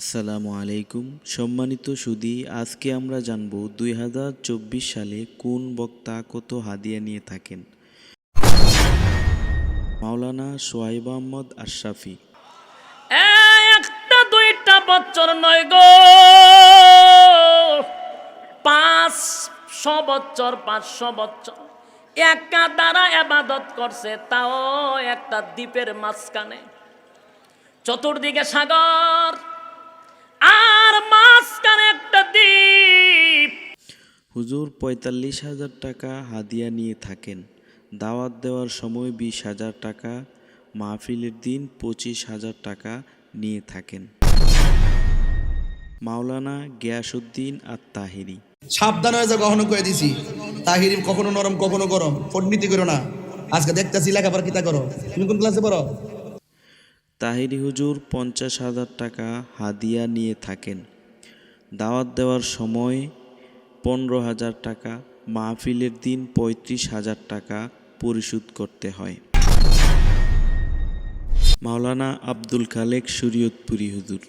আসসালামু আলাইকুম। সম্মানিত সুদি, আজকে আমরা জানব দুই হাজার চব্বিশ সালে কোন বক্তা কত হাদিয়া নিয়ে থাকেন? মাওলানা সোহাইব আহমদ আশরাফি। একটা, দুইটা বছর নয় গো। পাঁচ পাঁচশো বছর পাঁচশো বছর। একা দ্বারা আবাদত করছে, তাও একটা দ্বীপের মাঝখানে। চতুর্দিকে সাগর হুজুর পঁয়তাল্লিশ হাজার টাকা হাদিয়া নিয়ে থাকেন। দাওয়াত দেওয়ার সময় বিশ হাজার টাকা মাহফিলের দিন পঁচিশ হাজার টাকা নিয়ে থাকেন। মাওলানা গিয়াসুদ্দিন আর তাহিরি সাবধান হয়ে যা কখনো কয়ে দিছি তাহিরিম কখনো নরম কখনো গরম ফোরনীতি করো না। আজকে দেখতেছি লেখাপড়া কিতা করো। তুমি কোন ক্লাসে পড়ো? তাহিরি হুজুর পঞ্চাশ হাজার টাকা হাদিয়া নিয়ে থাকেন। দাওয়াত দেওয়ার সময় পনেরো হাজার টাকা মাহফিলের দিন পঁয়ত্রিশ হাজার টাকা পরিশোধ করতে হয়। মাওলানা আব্দুল খালেক শরীয়তপুরি হুজুর।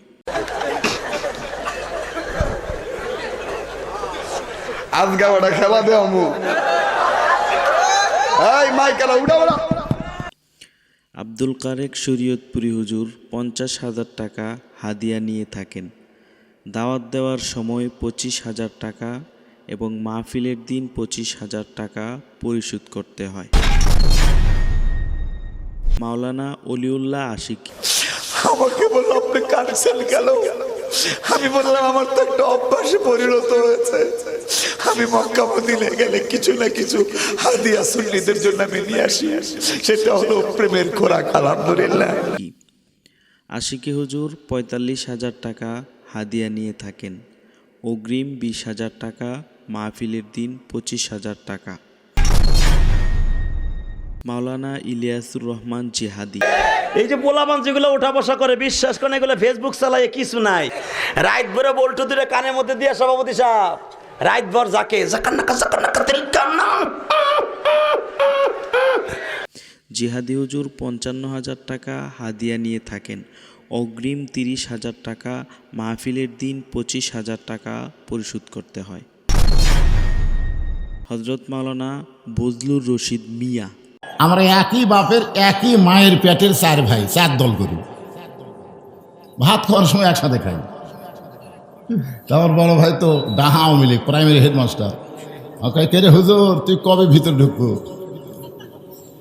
আজকে ওটা খেলা দে আমু এই মাইকেলা উঠা বড়া। আব্দুল কারেক শরীয়তপুরি হুজুর পঞ্চাশ হাজার টাকা হাদিয়া নিয়ে থাকেন। দাওয়াত দেওয়ার সময় পঁচিশ হাজার টাকা এবং মাহফিলের দিন পঁচিশ হাজার টাকা পরিশোধ করতে হয়। মাওলানা অলিউল্লাহ আশিক। আমাকে বলল আপনি কানছেন গেল আমি বললাম আমার তো একটা অভ্যাসে পরিণত হয়েছে। আমি মক্কা মদিনে গেলে কিছু না কিছু হাদিয়া সুন্নিদের জন্য আমি নিয়ে আসি। সেটা হলো প্রেমের খোরাক আলহামদুলিল্লাহ। আশিকে হুজুর পঁয়তাল্লিশ হাজার টাকা হাদিয়া নিয়ে থাকেন। অগ্রিম বিশ হাজার টাকা মাহফিলের দিন পঁচিশ হাজার টাকা। মাওলানা ইলিয়াসুর রহমান জেহাদি। এই যে পোলাপান যেগুলো ওঠা বসা করে বিশ্বাস করে এগুলো ফেসবুক চালায় কিছু নাই। রাইট ভরে বল্টু দূরে কানের মধ্যে দিয়ে সভাপতি সাহেব রাইট ভর যাকে জিহাদি হুজুর পঞ্চান্ন হাজার টাকা হাদিয়া নিয়ে থাকেন। অগ্রিম তিরিশ হাজার টাকা মাহফিলের দিন পঁচিশ হাজার টাকা পরিশোধ করতে হয়। হজরত মাওলানা বজলুর রশিদ মিয়া। আমরা একই বাপের একই মায়ের পেটের চার ভাই চার দল করি। ভাত খাওয়ার সময় একসাথে খাই। তারপর বড় ভাই তো ডাহা আওয়ামী লীগ প্রাইমারি হেডমাস্টার ওকে কে রে হুজুর তুই কবে ভিতর ঢুকবো?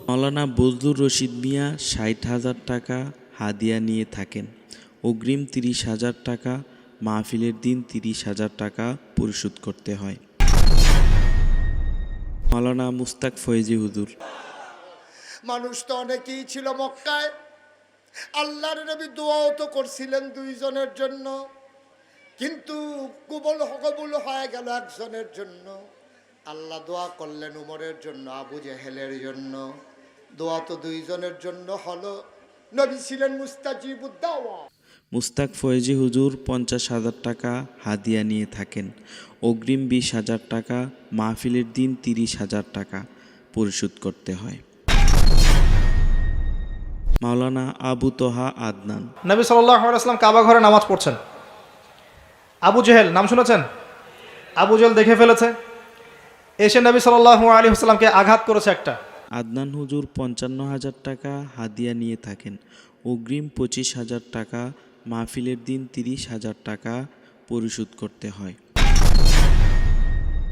মাওলানা বজলুর রশিদ মিয়া ষাট হাজার টাকা হাদিয়া নিয়ে থাকেন। অগ্রিম তিরিশ হাজার টাকা মাহফিলের দিন তিরিশ হাজার টাকা পরিশোধ করতে হয়। মাওলানা মুস্তাক ফয়েজি হুজুর। মানুষ তো অনেকেই ছিল মক্কায়। আল্লাহর নবী দোয়াও তো করছিলেন দুইজনের জন্য। কিন্তু কুবল কবুল হয়ে গেল একজনের জন্য। আল্লাহ দোয়া করলেন উমরের জন্য, আবু জেহেলের জন্য। দোয়া তো দুইজনের জন্য হলো। নবী ছিলেন মুস্তাজিবুদ্দাওয়া মুস্তাক ফয়েজি হুজুর পঞ্চাশ হাজার টাকা হাদিয়া নিয়ে থাকেন। অগ্রিম বিশ হাজার টাকা মাহফিলের দিন তিরিশ হাজার টাকা পরিশোধ করতে হয়। মাওলানা আবু তোহা আদনান। নবী সাল্লাম কাবা ঘরে নামাজ পড়ছেন। আবু জেহেল নাম শুনেছেন? আবু জেহেল দেখে ফেলেছে। এসে নবী সাল্লাহ আলী হাসলামকে আঘাত করেছে একটা। আদনান হুজুর পঞ্চান্ন হাজার টাকা হাদিয়া নিয়ে থাকেন। অগ্রিম পঁচিশ হাজার টাকা মাহফিলের দিন তিরিশ হাজার টাকা পরিশোধ করতে হয়।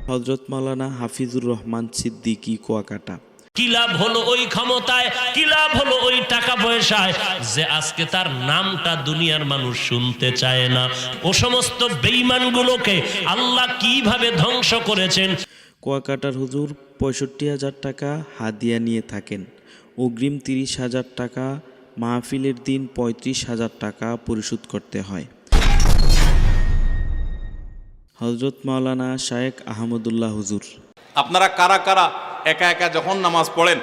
হজরত মাওলানা হাফিজুর রহমান সিদ্দিকী কুয়াকাটা। কি লাভ হলো ওই ক্ষমতায়? কি লাভ হলো ওই টাকা পয়সায়? যে আজকে তার নামটা দুনিয়ার মানুষ শুনতে চায় না। ও সমস্ত বেঈমানগুলোকে আল্লাহ কীভাবে ধ্বংস করেছেন? কুয়াকাটার হুজুর পঁয়ষট্টি হাজার টাকা হাদিয়া নিয়ে থাকেন। অগ্রিম তিরিশ হাজার টাকা মাহফিলের দিন পঁয়ত্রিশ হাজার টাকা পরিশোধ করতে হয়। হজরত মাওলানা শায়েক আহমদুল্লাহ হুজুর। আপনারা কারা কারা একা একা যখন নামাজ পড়েন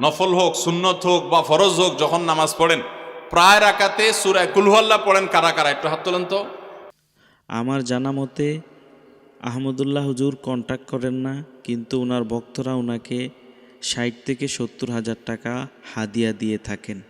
নফল হোক সুন্নত হোক বা ফরজ হোক যখন নামাজ পড়েন প্রায় রাকাতে সুরায় কুলহল্লা পড়েন কারা কারা? একটু হাত তোলেন তো। আমার জানা মতে আহমদুল্লাহ হুজুর কন্ট্যাক্ট করেন না কিন্তু ওনার ভক্তরা ওনাকে ষাট থেকে সত্তর হাজার টাকা হাদিয়া দিয়ে থাকেন।